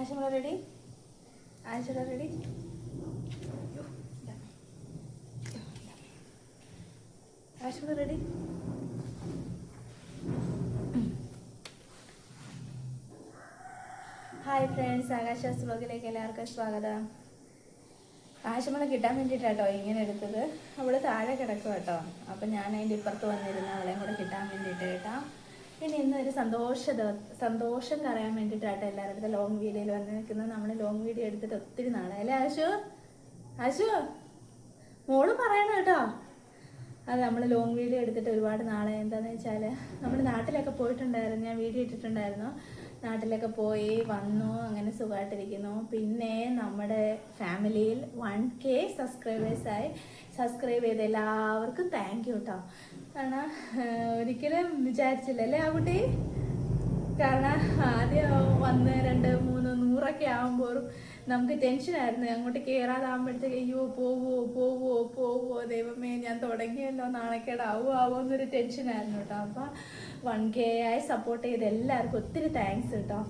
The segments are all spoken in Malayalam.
ആശുമ റെഡി ആശുമ റെഡി ആശുമ റെഡി ഹായ് ഫ്രണ്ട്സ് ആകാശ ബ്ലോഗിലേക്ക് എല്ലാവർക്കും സ്വാഗതം. ആശമളെ കിട്ടാൻ വേണ്ടിയിട്ടാട്ടോ ഇങ്ങനെ എടുത്തത്. അവൾ താഴെ കിടക്കും കേട്ടോ അപ്പം ഞാൻ അതിന്റെ ഇപ്പുറത്ത് വന്നിരുന്ന. അവളെയും കൂടെ കിട്ടാൻ വേണ്ടിയിട്ട് കേട്ടോ. പിന്നെ ഇന്ന് ഒരു സന്തോഷ സന്തോഷം പറയാൻ വേണ്ടിയിട്ടാട്ടോ എല്ലാവരുടെ ലോങ് വീഡിയോയിൽ വന്ന് നിൽക്കുന്നത് നമ്മൾ ലോങ് വീഡിയോ എടുത്തിട്ട് ഒത്തിരി നാളെ അല്ലേ ആശു? ആശു? മോൾ പറയണം കേട്ടോ. അത് നമ്മൾ ലോങ് വീഡിയോ എടുത്തിട്ട് ഒരുപാട് നാളെ എന്താണെന്ന് വെച്ചാൽ നമ്മൾ നാട്ടിലൊക്കെ പോയിട്ടുണ്ടായിരുന്നു. ഞാൻ വീഡിയോ ഇട്ടിട്ടുണ്ടായിരുന്നു. നാട്ടിലൊക്കെ പോയി വന്നു അങ്ങനെ സുഖമായിട്ടിരിക്കുന്നു. പിന്നെ നമ്മുടെ ഫാമിലിയിൽ വൺ കെ സബ്സ്ക്രൈബേഴ്സായി സബ്സ്ക്രൈബ് ചെയ്ത എല്ലാവർക്കും താങ്ക് യു കേട്ടോ കാരണം ഒരിക്കലും വിചാരിച്ചില്ല അല്ലേ ആ കുട്ടി കാരണം ആദ്യം വന്ന് രണ്ട് മൂന്ന് നൂറൊക്കെ ആകുമ്പോൾ നമുക്ക് ടെൻഷനായിരുന്നു അങ്ങോട്ട് കയറാതാകുമ്പോഴത്തേക്ക് അയ്യോ പോവോ പോവോ പോവോ ദൈവമേ ഞാൻ തുടങ്ങിയല്ലോ നാണക്കേടാവോ ആവോ എന്നൊരു ടെൻഷനായിരുന്നു കേട്ടോ അപ്പം വൺ കെ ആയി സപ്പോർട്ട് ചെയ്ത് എല്ലാവർക്കും ഒത്തിരി താങ്ക്സ് കേട്ടോ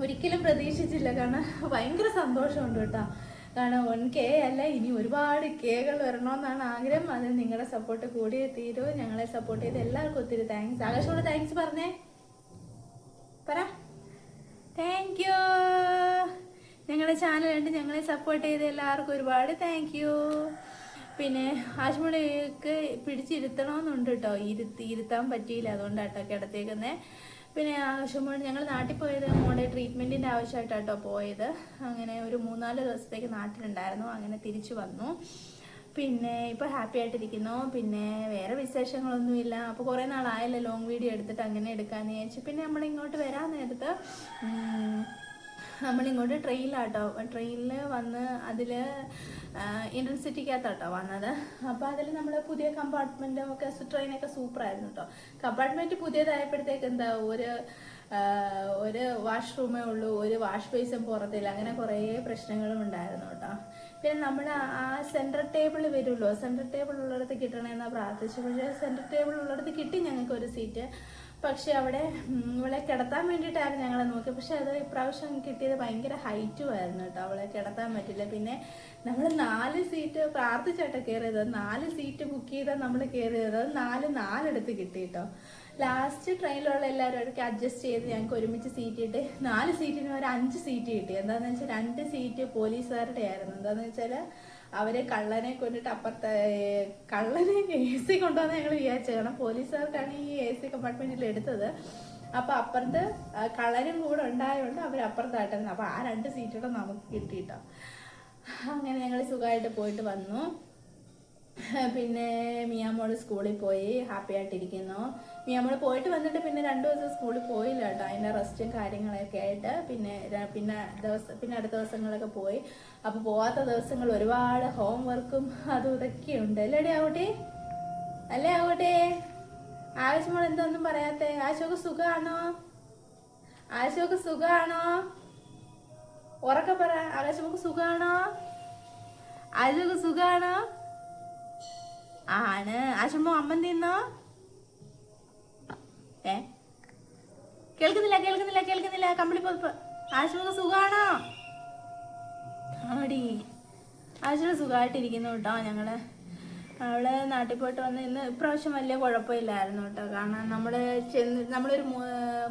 ഒരിക്കലും പ്രതീക്ഷിച്ചില്ല കാരണം ഭയങ്കര സന്തോഷമുണ്ട് കേട്ടോ കാരണം വൺ കെ അല്ല ഇനി ഒരുപാട് കേകൾ വരണമെന്നാണ് ആഗ്രഹം. അതിന് നിങ്ങളുടെ സപ്പോർട്ട് കൂടിയേ തീരൂ ഞങ്ങളെ സപ്പോർട്ട് ചെയ്ത് എല്ലാവർക്കും ഒത്തിരി താങ്ക്സ് ആകാശോട് താങ്ക്സ് പറഞ്ഞേ. പറ. താങ്ക് യു ഞങ്ങളുടെ ചാനൽ കണ്ട് ഞങ്ങളെ സപ്പോർട്ട് ചെയ്ത് എല്ലാവർക്കും ഒരുപാട് താങ്ക് യു പിന്നെ ആശുപത്രിക്ക് പിടിച്ചിരുത്തണമെന്നുണ്ട് കേട്ടോ ഇരുത്തി ഇരുത്താൻ പറ്റിയില്ല. അതുകൊണ്ടാട്ടോ കിടത്തേക്കുന്നത് പിന്നെ ആവശ്യമുള്ള ഞങ്ങൾ നാട്ടിൽ പോയത് മോളുടെ ട്രീറ്റ്മെന്റിന്റെ ആവശ്യമായിട്ടാട്ടോ പോയത്. അങ്ങനെ ഒരു മൂന്നാൽ ദിവസത്തേക്ക് നാട്ടിലുണ്ടായിരുന്നു. അങ്ങനെ തിരിച്ചു വന്നു. പിന്നെ ഇപ്പോൾ ഹാപ്പി ആയിട്ടിരിക്കുന്നു. പിന്നെ വേറെ വിശേഷങ്ങളൊന്നുമില്ല. അപ്പോൾ കുറേ നാളായല്ലോ ലോങ് വീഡിയോ എടുത്തിട്ട് അങ്ങനെ എടുക്കാമെന്ന് വിചാരിച്ചു. പിന്നെ നമ്മൾ ഇങ്ങോട്ട് വരാൻ നേരത്ത് നമ്മളിങ്ങോട്ട് ട്രെയിനിലാട്ടോ. ട്രെയിനിൽ വന്ന് അതിൽ ഇന്റൻസിറ്റിക്കകത്താട്ടോ വന്നത്. അപ്പോൾ അതിൽ നമ്മൾ പുതിയ കമ്പാർട്ട്മെന്റും ഒക്കെ ട്രെയിനൊക്കെ സൂപ്പറായിരുന്നു കേട്ടോ കമ്പാർട്ട്മെന്റ് പുതിയതായപ്പോഴത്തേക്ക് എന്താ ഒരു ഒരു വാഷ്റൂമേ ഉള്ളൂ ഒരു വാഷ് ബേസും പുറത്തില്ല അങ്ങനെ കുറേ പ്രശ്നങ്ങളും ഉണ്ടായിരുന്നു കേട്ടോ പിന്നെ നമ്മൾ ആ സെൻട്രൽ ടേബിൾ വരുമല്ലോ സെൻട്രൽ ടേബിൾ ഉള്ളിടത്ത് കിട്ടണമെന്നാണ് പ്രാർത്ഥിച്ചു പക്ഷേ സെൻട്രൽ ടേബിൾ ഉള്ളിടത്ത് കിട്ടി ഞങ്ങൾക്ക് ഒരു സീറ്റ്. പക്ഷെ അവിടെ അവളെ കിടത്താൻ വേണ്ടിയിട്ടായിരുന്നു ഞങ്ങളെ നോക്കി പക്ഷെ അത് ഇപ്രാവശ്യം കിട്ടിയത് ഭയങ്കര ഹൈറ്റും ആയിരുന്നു കേട്ടോ. അവളെ കിടത്താൻ പറ്റില്ല. പിന്നെ നമ്മൾ നാല് സീറ്റ് പ്രാർത്ഥിച്ചാട്ടോ കയറിയത്. നാല് സീറ്റ് ബുക്ക് ചെയ്താൽ നമ്മൾ കയറിയത്. നാല് നാലെടുത്ത് കിട്ടി കേട്ടോ. ലാസ്റ്റ് ട്രെയിനിലുള്ള എല്ലാവരും അഡ്ജസ്റ്റ് ചെയ്ത് ഞങ്ങൾക്ക് ഒരുമിച്ച് സീറ്റ് കിട്ടി നാല് സീറ്റിന് ഒരു അഞ്ച് സീറ്റ് കിട്ടി. എന്താണെന്ന് വെച്ചാൽ രണ്ട് സീറ്റ് പോലീസുകാരുടെ ആയിരുന്നു. എന്താണെന്ന് വെച്ചാൽ അവരെ കള്ളനെ കൊണ്ടിട്ട് അപ്പുറത്തെ കള്ളനെ എ സി കൊണ്ടുവന്ന് ഞങ്ങൾ വിചാരിച്ചത്. കാരണം പോലീസുകാർക്കാണ് ഈ എ സി കമ്പാർട്ട്മെന്റിൽ എടുത്തത്. അപ്പൊ അപ്പുറത്ത് കള്ളനും കൂടെ ഉണ്ടായതുകൊണ്ട് അവർ അപ്പുറത്തായിട്ടായിരുന്നു അപ്പൊ ആ രണ്ട് സീറ്റുകളും നമുക്ക് കിട്ടിയിട്ടോ അങ്ങനെ ഞങ്ങൾ സുഖമായിട്ട് പോയിട്ട് വന്നു. പിന്നെ മിയാമോൾ സ്കൂളിൽ പോയി ഹാപ്പി ആയിട്ടിരിക്കുന്നു മിയാമോൾ പോയിട്ട് വന്നിട്ട് പിന്നെ രണ്ടു ദിവസം സ്കൂളിൽ പോയില്ല കേട്ടോ. അതിന്റെ റെസ്റ്റും കാര്യങ്ങളൊക്കെ ആയിട്ട് പിന്നെ പിന്നെ ദിവസം പിന്നെ അടുത്ത ദിവസങ്ങളൊക്കെ പോയി. അപ്പോൾ പോവാത്ത ദിവസങ്ങൾ ഒരുപാട് ഹോം വർക്കും അതും ഇതൊക്കെ ഉണ്ട്. അല്ലേടി ആവട്ടെ? അല്ലേ ആവട്ടെ? ആവശ്യമോൾ എന്തൊന്നും പറയാത്തെ? ആശോക്ക് സുഖമാണോ ആശോക്ക് സുഖമാണോ ഉറക്കെ പറ. ആകാശമൊക്കെ സുഖാണോ? ആശോക്ക് സുഖാണോ? ആണ്. ആശമ്മ അമ്മ തിന്നോ ഏ? കേൾക്കുന്നില്ല കേൾക്കുന്നില്ല കേൾക്കുന്നില്ല. കമ്പിളി പൊതുപ്പ് ആശുപത്രി സുഖാണോ? ആടി. ആശുപത്രി സുഖമായിട്ടിരിക്കുന്നു കേട്ടോ ഞങ്ങൾ. അവൾ നാട്ടിൽ പോയിട്ട് വന്ന് ഇന്ന് ഇപ്രാവശ്യം വലിയ കുഴപ്പമില്ലായിരുന്നു കേട്ടോ. കാരണം നമ്മൾ ചെന്ന് നമ്മളൊരു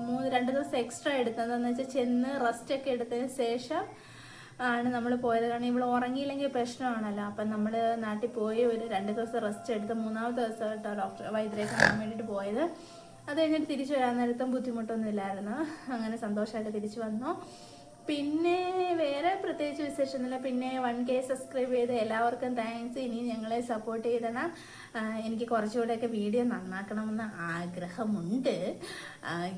മൂന്ന് രണ്ട് ദിവസം എക്സ്ട്രാ എടുത്തതെന്ന് വെച്ചാൽ ചെന്ന് റെസ്റ്റ് ഒക്കെ എടുത്തതിന് ശേഷം ആണ് നമ്മൾ പോയത്. കാരണം ഇവിടെ ഉറങ്ങിയില്ലെങ്കിൽ പ്രശ്നമാണല്ലോ. അപ്പം നമ്മൾ നാട്ടിൽ പോയി ഒരു രണ്ട് ദിവസം റെസ്റ്റ് എടുത്ത് മൂന്നാമത്തെ ദിവസം കേട്ടോ ഡോക്ടർ വൈദ്യരെ കാണാൻ വേണ്ടിയിട്ട് പോയത്. അത് കഴിഞ്ഞിട്ട് തിരിച്ചു വരാൻ നേരത്തും ബുദ്ധിമുട്ടൊന്നും ഇല്ലായിരുന്നു അങ്ങനെ സന്തോഷമായിട്ട് തിരിച്ചു വന്നു. പിന്നെ വേറെ പ്രത്യേകിച്ച് വിശേഷമൊന്നുമില്ല. പിന്നെ വൺ കെ സബ്സ്ക്രൈബ് ചെയ്ത് എല്ലാവർക്കും താങ്ക്സ് ഇനി ഞങ്ങളെ സപ്പോർട്ട് ചെയ്തണം. എനിക്ക് കുറച്ചുകൂടെയൊക്കെ വീഡിയോ നന്നാക്കണമെന്ന് ആഗ്രഹമുണ്ട്.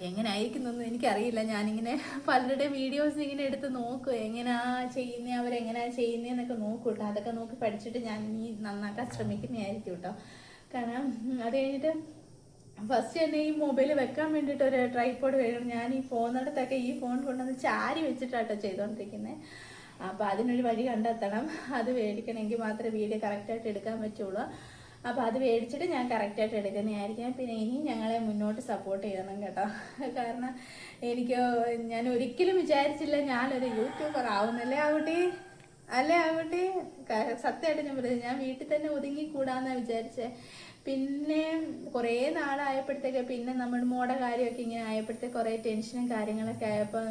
എങ്ങനെയായിരിക്കുന്നൊന്നും എനിക്കറിയില്ല. ഞാനിങ്ങനെ പലരുടെ വീഡിയോസ് ഇങ്ങനെ എടുത്ത് നോക്കും. എങ്ങനെയാ ചെയ്യുന്നത് അവരെങ്ങനെയാ ചെയ്യുന്നതെന്നൊക്കെ നോക്കും കേട്ടോ. അതൊക്കെ നോക്കി പഠിച്ചിട്ട് ഞാൻ ഇനി നന്നാക്കാൻ ശ്രമിക്കുന്നതായിരിക്കും കേട്ടോ. കാരണം അത് കഴിഞ്ഞിട്ട് ഫസ്റ്റ് തന്നെ ഈ മൊബൈൽ വെക്കാൻ വേണ്ടിയിട്ട് ഒരു ട്രൈപ്പോഡ് വേണം. ഞാൻ ഈ പോകുന്നിടത്തൊക്കെ ഈ ഫോൺ കൊണ്ടുവന്ന് ചാരി വെച്ചിട്ടാട്ടോ ചെയ്തുകൊണ്ടിരിക്കുന്നത് അപ്പോൾ അതിനൊരു വഴി കണ്ടെത്തണം. അത് മേടിക്കണമെങ്കിൽ മാത്രമേ വീഡിയോ കറക്റ്റായിട്ട് എടുക്കാൻ പറ്റുള്ളൂ. അപ്പോൾ അത് മേടിച്ചിട്ട് ഞാൻ കറക്റ്റായിട്ട് എടുക്കുന്നതായിരിക്കും. പിന്നെ ഇനി ഞങ്ങളെ മുന്നോട്ട് സപ്പോർട്ട് ചെയ്യണം കേട്ടോ. കാരണം എനിക്ക് ഞാൻ ഒരിക്കലും വിചാരിച്ചില്ല ഞാനൊരു യൂട്യൂബർ ആവുന്നല്ലേ ആവട്ടെ? അല്ലേ ആവട്ടെ? സത്യമായിട്ട് ഞാൻ പറയുന്നത് ഞാൻ വീട്ടിൽ തന്നെ ഒതുങ്ങിക്കൂടാന്നാ വിചാരിച്ചേ. പിന്നെ കുറേ നാളായപ്പോഴത്തേക്ക് പിന്നെ നമ്മുടെ മോടെ കാര്യമൊക്കെ ഇങ്ങനെ ആയപ്പോഴത്തേക്ക് കുറേ ടെൻഷനും കാര്യങ്ങളൊക്കെ ആയപ്പോൾ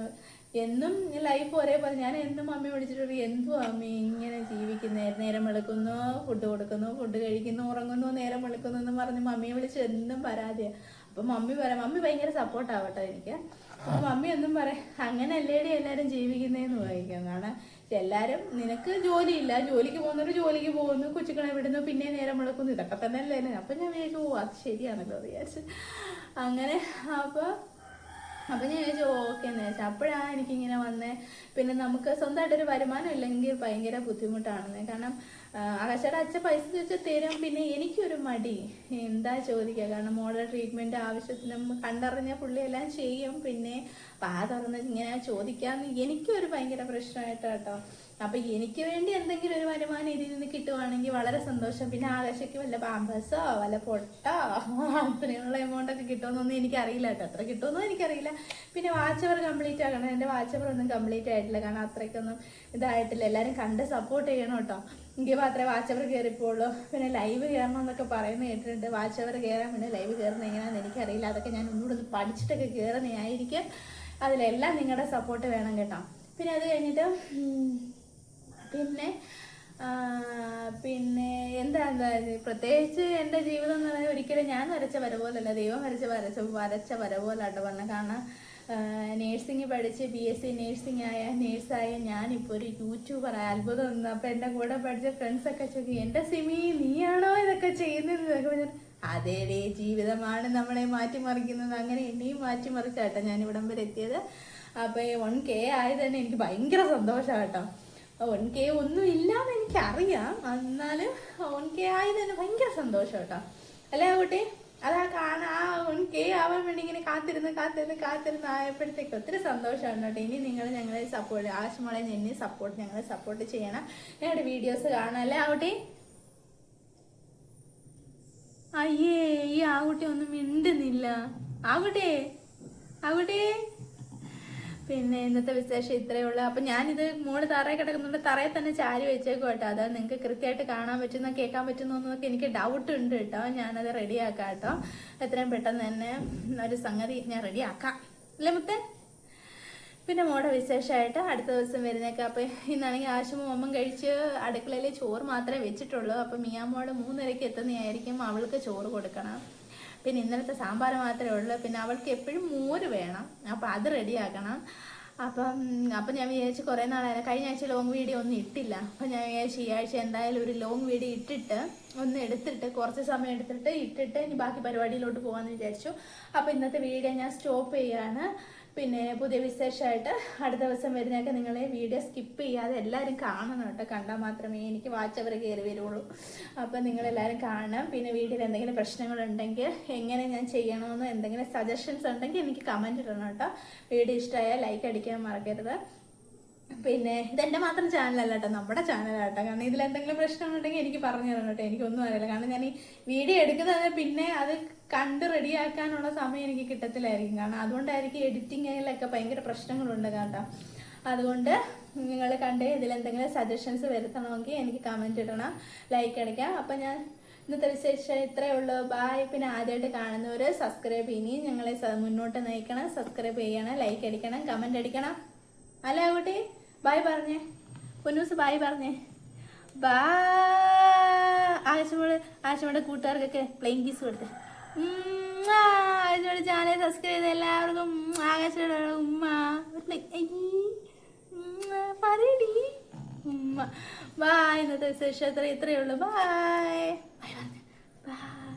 എന്നും ലൈഫ് ഒരേപോലെ ഞാൻ എന്നും അമ്മ വിളിച്ചിട്ട് എന്തും അമ്മ ഇങ്ങനെ ജീവിക്കുന്നേ? നേരം വെളുക്കുന്നു ഫുഡ് കൊടുക്കുന്നു ഫുഡ് കഴിക്കുന്നു ഉറങ്ങുന്നു നേരം വെളുക്കുന്നു എന്ന് പറഞ്ഞ് മമ്മിയെ വിളിച്ച് എന്നും പരാതിയാണ് അപ്പം മമ്മി പറയാം മമ്മി ഭയങ്കര സപ്പോർട്ട് ആവട്ടെ എനിക്ക്. അപ്പം മമ്മി എന്നും പറയാം അങ്ങനെ അല്ലേടി എല്ലാവരും ജീവിക്കുന്നതെന്ന് വായിക്കാം. കാരണം എല്ലാവരും നിനക്ക് ജോലിയില്ല ജോലിക്ക് പോകുന്നവർ ജോലിക്ക് പോകുന്നു കൊച്ചുക്കളെ വിടുന്നു പിന്നെ നേരം മുളക്കുന്നു ഇതൊക്കെ തന്നെ അല്ലേ? അപ്പം ഞാൻ വിചാരിച്ചു ഓ അത് ശരിയാണല്ലോ വിചാരിച്ച്. അങ്ങനെ അപ്പോൾ അപ്പം ഞാൻ ചോദിച്ചു ഓക്കെ എന്ന് വെച്ചാൽ അപ്പോഴാണ് എനിക്കിങ്ങനെ വന്നേ. പിന്നെ നമുക്ക് സ്വന്തമായിട്ടൊരു വരുമാനം ഇല്ലെങ്കിൽ ഭയങ്കര ബുദ്ധിമുട്ടാണെന്ന് കാരണം ആകാശയുടെ അച്ഛൻ പൈസ ചോദിച്ചാൽ തരും. പിന്നെ എനിക്കൊരു മടി. എന്താ ചോദിക്കുക കാരണം മോഡൽ ട്രീറ്റ്മെന്റ് ആവശ്യത്തിനും കണ്ടറിഞ്ഞ പുള്ളി എല്ലാം ചെയ്യും. പിന്നെ പാ തുറന്ന് ഇങ്ങനെ ചോദിക്കാന്ന് എനിക്കൊരു ഭയങ്കര പ്രശ്നമായിട്ട് കേട്ടോ അപ്പൊ എനിക്ക് വേണ്ടി എന്തെങ്കിലും ഒരു വരുമാനം ഇതിൽ നിന്ന് കിട്ടുവാണെങ്കിൽ വളരെ സന്തോഷം. പിന്നെ ആകാശയ്ക്ക് വല്ല പാമ്പേഴ്സോ വല്ല പൊട്ടോ അത്രയുള്ള എമൗണ്ട് ഒക്കെ കിട്ടുമെന്നൊന്നും എനിക്കറിയില്ല കേട്ടോ. അത്ര കിട്ടുമെന്നും എനിക്കറിയില്ല. പിന്നെ വാച്ച് അവർ കംപ്ലീറ്റ് ആക്കണം. എന്റെ വാച്ച് അവർ ഒന്നും കംപ്ലീറ്റ് ആയിട്ടില്ല. കാരണം അത്രയ്ക്കൊന്നും ഇതായിട്ടില്ല. എല്ലാവരും കണ്ട് സപ്പോർട്ട് ചെയ്യണം കേട്ടോ. എങ്കിൽ മാത്രമേ വാച്ച് അവർ കയറിപ്പോളൂ പിന്നെ ലൈവ് കയറണം എന്നൊക്കെ പറയുന്ന കേട്ടിട്ടുണ്ട്. വാച്ച് അവർ കയറാൻ പിന്നെ ലൈവ് കയറുന്നത് എങ്ങനെയാണെന്ന് എനിക്കറിയില്ല. അതൊക്കെ ഞാൻ ഒന്നുകൂടെ ഒന്ന് പഠിച്ചിട്ടൊക്കെ കയറുന്നതായിരിക്കും. അതിലെല്ലാം നിങ്ങളുടെ സപ്പോർട്ട് വേണം കേട്ടോ. പിന്നെ അത് കഴിഞ്ഞിട്ട് പിന്നെ പിന്നെ എന്താ പ്രത്യേകിച്ച് എന്റെ ജീവിതം എന്ന് പറയുന്നത് ഒരിക്കലും ഞാൻ വരച്ച വര പോലല്ല. ദൈവം വരച്ച വരച്ച വരച്ച വര പോലാട്ടോ പറഞ്ഞത്. കാരണം നേഴ്സിംഗ് പഠിച്ച് ബി എസ് സി നേഴ്സിംഗ് ആയ നേഴ്സായ ഞാനിപ്പോൾ ഒരു യൂട്യൂബർ അത്ഭുതം ഒന്ന് അപ്പം എന്റെ കൂടെ പഠിച്ച ഫ്രണ്ട്സൊക്കെ ചോദിക്കും എന്റെ സിമി നീയാണോ ഇതൊക്കെ ചെയ്യുന്നത്? അതേ ജീവിതമാണ് നമ്മളെ മാറ്റിമറിക്കുന്നത്. അങ്ങനെ എന്നെയും മാറ്റിമറിച്ചാട്ടോ ഞാൻ ഇവിടം വരെ എത്തിയത്. അപ്പോൾ വൺ കെ ആയത് തന്നെ എനിക്ക് ഭയങ്കര സന്തോഷമാണ് കേട്ടോ വൺ കെ ഒന്നും ഇല്ലാന്ന് എനിക്കറിയാം. എന്നാലും വൺ കെ ആയത് തന്നെ ഭയങ്കര സന്തോഷം കേട്ടോ. അല്ലേ ആ കുട്ടി അതാ കാണാ ആ വൺ കെ ആവാൻ വേണ്ടി ഇങ്ങനെ കാത്തിരുന്ന് കാത്തിരുന്ന് കാത്തിരുന്ന് ആയപ്പോഴത്തേക്ക് ഒത്തിരി സന്തോഷമാണ് കേട്ടോ. ഇനി നിങ്ങൾ ഞങ്ങളെ സപ്പോർട്ട് ആവശ്യമുള്ള എന്നെ സപ്പോർട്ട് ഞങ്ങളെ സപ്പോർട്ട് ചെയ്യണം. ഞങ്ങളുടെ വീഡിയോസ് കാണാം അല്ലേ ആവട്ടെ? അയ്യേ ഈ ആകുട്ടി ഒന്നും മിണ്ടുന്നില്ല. ആവട്ടെ ആകുട്ടി പിന്നെ ഇന്നത്തെ വിശേഷം ഇത്രയേ ഉള്ളൂ. അപ്പം ഞാനിത് മോൾ തറയിൽ കിടക്കുന്നുണ്ട്. തറയിൽ തന്നെ ചാരി വെച്ചേക്കും കേട്ടോ. അത് നിങ്ങൾക്ക് കൃത്യമായിട്ട് കാണാൻ പറ്റുന്ന കേൾക്കാൻ പറ്റുന്നോ എന്നൊക്കെ എനിക്ക് ഡൗട്ട് ഉണ്ട് കേട്ടോ. ഞാനത് റെഡിയാക്കാം കേട്ടോ. എത്രയും പെട്ടെന്ന് തന്നെ ഒരു സംഗതി ഞാൻ റെഡിയാക്കാം അല്ലേ മുത്തേ? പിന്നെ മോടെ വിശേഷമായിട്ട് അടുത്ത ദിവസം വരുന്നേക്കാം. അപ്പം ഇന്നാണെങ്കിൽ ആശുമ അമ്മം കഴിച്ച് അടുക്കളയിൽ ചോറ് മാത്രമേ വെച്ചിട്ടുള്ളൂ. അപ്പം മിയാമോടെ മൂന്നരയ്ക്ക് എത്തുന്നതായിരിക്കും അവൾക്ക് ചോറ് കൊടുക്കണം. പിന്നെ ഇന്നലത്തെ സാമ്പാർ മാത്രമേ ഉള്ളൂ. പിന്നെ അവൾക്ക് എപ്പോഴും മോര് വേണം. അപ്പം അത് റെഡിയാക്കണം. അപ്പം അപ്പം ഞാൻ വിചാരിച്ചു കുറേ നാളായാലും കഴിഞ്ഞ ആഴ്ച ലോങ് വീഡിയോ ഒന്നും ഇട്ടില്ല. അപ്പം ഞാൻ വിചാരിച്ചു ഈ ആഴ്ച എന്തായാലും ഒരു ലോങ് വീഡിയോ ഇട്ടിട്ട് ഒന്ന് എടുത്തിട്ട് കുറച്ച് സമയം എടുത്തിട്ട് ഇട്ടിട്ട് ഇനി ബാക്കി പരിപാടിയിലോട്ട് പോകാമെന്ന് വിചാരിച്ചു. അപ്പോൾ ഇന്നത്തെ വീഡിയോ ഞാൻ സ്റ്റോപ്പ് ചെയ്യാണ്. പിന്നെ പുതിയ വിശേഷമായിട്ട് അടുത്ത ദിവസം വരുന്നതൊക്കെ നിങ്ങൾ വീഡിയോ സ്കിപ്പ് ചെയ്യാതെ എല്ലാവരും കാണണം കേട്ടോ. കണ്ടാൽ മാത്രമേ എനിക്ക് വാച്ച് അവർ കയറി വരുള്ളൂ. അപ്പം നിങ്ങളെല്ലാവരും കാണണം. പിന്നെ വീട്ടിൽ എന്തെങ്കിലും പ്രശ്നങ്ങളുണ്ടെങ്കിൽ എങ്ങനെ ഞാൻ ചെയ്യണമെന്നോ എന്തെങ്കിലും സജഷൻസ് ഉണ്ടെങ്കിൽ എനിക്ക് കമന്റ് ഇടണം കേട്ടോ. വീഡിയോ ഇഷ്ടമായാൽ ലൈക്ക് അടിക്കാൻ മറക്കരുത്. പിന്നെ ഇതെന്റെ മാത്രം ചാനലല്ല കേട്ടോ നമ്മുടെ ചാനലാട്ടോ കാരണം ഇതിൽ എന്തെങ്കിലും പ്രശ്നമുണ്ടെങ്കിൽ എനിക്ക് പറഞ്ഞു തരണം കേട്ടോ. എനിക്കൊന്നും അറിയില്ല. കാരണം ഞാൻ ഈ വീഡിയോ എടുക്കുന്നത് പിന്നെ അത് കണ്ട് റെഡിയാക്കാനുള്ള സമയം എനിക്ക് കിട്ടത്തില്ലായിരിക്കും. കാരണം അതുകൊണ്ടായിരിക്കും എഡിറ്റിങ്ങിലൊക്കെ ഭയങ്കര പ്രശ്നങ്ങളുണ്ട് കേട്ടോ. അതുകൊണ്ട് നിങ്ങൾ കണ്ട് ഇതിലെന്തെങ്കിലും സജഷൻസ് വരുത്തണമെങ്കിൽ എനിക്ക് കമന്റ് ഇടണം ലൈക്ക് അടിക്കാം. അപ്പം ഞാൻ ഇന്നത്തെ വിശേഷം ഇത്രയേ ഉള്ളൂ. ബായ് പിന്നെ ആദ്യമായിട്ട് കാണുന്നവർ സബ്സ്ക്രൈബ് ഇനിയും ഞങ്ങളെ മുന്നോട്ട് നയിക്കണം. സബ്സ്ക്രൈബ് ചെയ്യണം ലൈക്ക് അടിക്കണം കമന്റ് അടിക്കണം. അല്ലേ കുട്ടി ബായ് പറഞ്ഞേ. പൊന്നൂസ് ബായ് പറഞ്ഞേ. ബാ ആശമോട് ആശമോടെ കൂട്ടുകാർക്കൊക്കെ പ്ലെയിൻ കീസ് കൊടുത്ത്. ആശമോട് ചാനൽ സബ്സ്ക്രൈബ് ചെയ്ത എല്ലാവർക്കും ആകാശോട് ഉമ്മ. പറയടി. ഉമ്മ. ബായ് ഇന്നത്തെ വിശേഷം ഇത്രയേ ഉള്ളൂ. Bye bye